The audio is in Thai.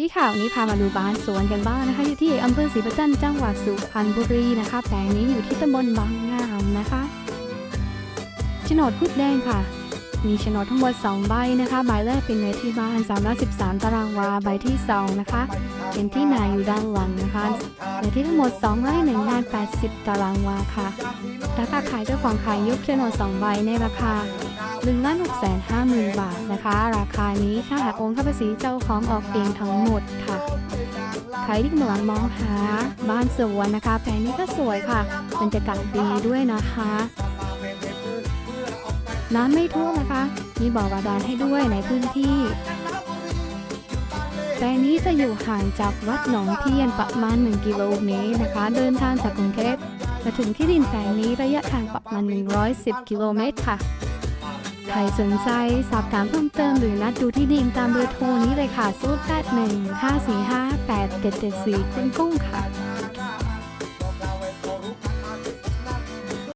นี่ค่ะวันนี้พามาดูบ้านสวนกันบ้างนะคะ อยู่ที่อำเภอศรีประจันจังหวัดสุพรรณบุรีนะคะแปลงนี้อยู่ที่ตำบลบางงามนะคะโฉนดพุดแดงค่ะ มีโฉนดทั้งหมด 2 ใบนะคะ ใบแรกเป็นเนื้อที่บ้าน 313 ตารางวา ใบที่สองนะคะ เป็นที่นาอยู่ด้านหลังนะคะเนื้อที่ทั้งหมด 2 ไร่หนึ่งงาน 80 ตารางวาค่ะ ราคาขายเจ้าของขายยกโฉนด 2 ใบในราคา1ล้าน6แสน5หมื่นบาทนะคะ ราคานี้ถ้าหากโอนเข้าภาษีเจ้าของออกเองทั้งหมดค่ะใครที่กำลังมองหาบ้านสวนนะคะแปลงนี้ก็สวยค่ะบรรยากาศดีด้วยนะคะ น้ำไม่ท่วมนะคะ มีบ่อบาดาลให้ด้วยในพื้นที่แปลงนี้จะอยู่ห่างจากวัดหนองเพียนประมาณ 1 กิโลเมตรนะคะ เดินทางจากกรุงเทพมาถึงที่ดินแปลงนี้ระยะทางประมาณ 110 กิโลเมตรค่ะ ใครสนใจสอบถามเพิ่มเติมหรือนัดดูที่ดินตามเบอร์โทรนี้เลยค่ะ 0 8 1 5 4 5 8 7 7 4คุณกุ้งค่ะ